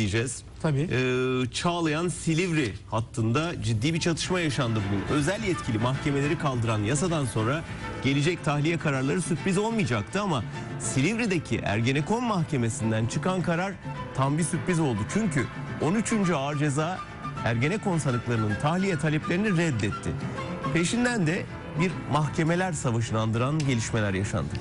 izleyeceğiz. Tabii. Ee, Çağlayan Silivri hattında ciddi bir çatışma yaşandı bugün. Özel yetkili mahkemeleri kaldıran yasadan sonra gelecek tahliye kararları sürpriz olmayacaktı ama Silivri'deki Ergenekon Mahkemesi'nden çıkan karar tam bir sürpriz oldu. Çünkü 13. Ağır Ceza Ergenekon sanıklarının tahliye taleplerini reddetti. Peşinden de bir mahkemeler savaşını andıran gelişmeler yaşandı.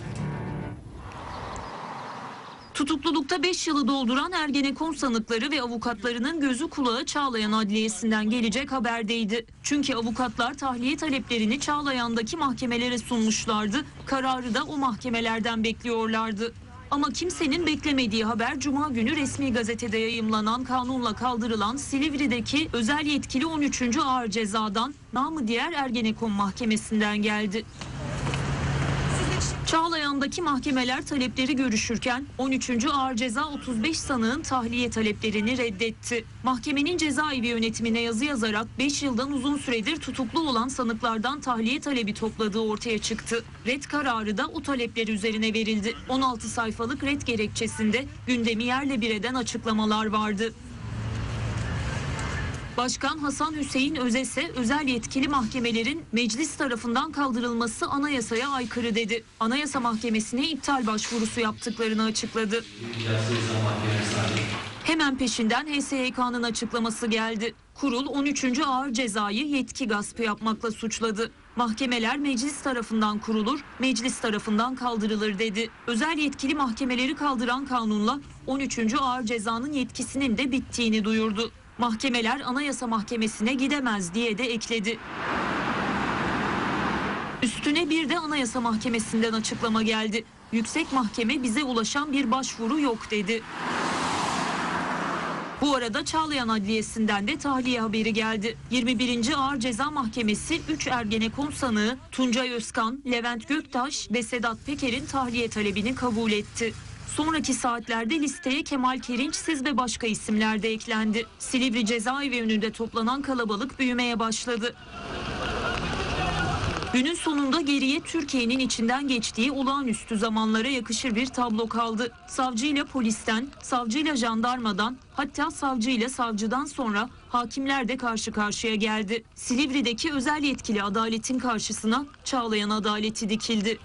Tutuklulukta 5 yılı dolduran Ergenekon sanıkları ve avukatlarının gözü kulağı Çağlayan Adliyesi'nden gelecek haberdeydi. Çünkü avukatlar tahliye taleplerini Çağlayan'daki mahkemelere sunmuşlardı. Kararı da o mahkemelerden bekliyorlardı. Ama kimsenin beklemediği haber Cuma günü resmi gazetede yayımlanan kanunla kaldırılan Silivri'deki özel yetkili 13. ağır cezadan namı diğer Ergenekon Mahkemesi'nden geldi. Çağlayan'daki mahkemeler talepleri görüşürken 13. Ağır Ceza 35 sanığın tahliye taleplerini reddetti. Mahkemenin cezaevi yönetimine yazı yazarak 5 yıldan uzun süredir tutuklu olan sanıklardan tahliye talebi topladığı ortaya çıktı. Red kararı da o talepler üzerine verildi. 16 sayfalık red gerekçesinde gündemi yerle bir eden açıklamalar vardı. Başkan Hasan Hüseyin Özese özel yetkili mahkemelerin meclis tarafından kaldırılması anayasaya aykırı dedi. Anayasa Mahkemesi'ne iptal başvurusu yaptıklarını açıkladı. Hemen peşinden HSYK'nın açıklaması geldi. Kurul 13. ağır cezayı yetki gaspı yapmakla suçladı. Mahkemeler meclis tarafından kurulur, meclis tarafından kaldırılır dedi. Özel yetkili mahkemeleri kaldıran kanunla 13. ağır cezanın yetkisinin de bittiğini duyurdu. Mahkemeler Anayasa Mahkemesi'ne gidemez diye de ekledi. Üstüne bir de Anayasa Mahkemesi'nden açıklama geldi. Yüksek Mahkeme bize ulaşan bir başvuru yok dedi. Bu arada Çağlayan Adliyesi'nden de tahliye haberi geldi. 21. Ağır Ceza Mahkemesi 3 Ergenekon sanığı Tuncay Özkan, Levent Göktaş ve Sedat Peker'in tahliye talebini kabul etti. Sonraki saatlerde listeye Kemal Kerinçsiz ve başka isimler de eklendi. Silivri cezaevi önünde toplanan kalabalık büyümeye başladı. Günün sonunda geriye Türkiye'nin içinden geçtiği olağanüstü zamanlara yakışır bir tablo kaldı. Savcıyla polisten, savcıyla jandarmadan, hatta savcıyla savcıdan sonra hakimler de karşı karşıya geldi. Silivri'deki özel yetkili adaletin karşısına Çağlayan adaleti dikildi.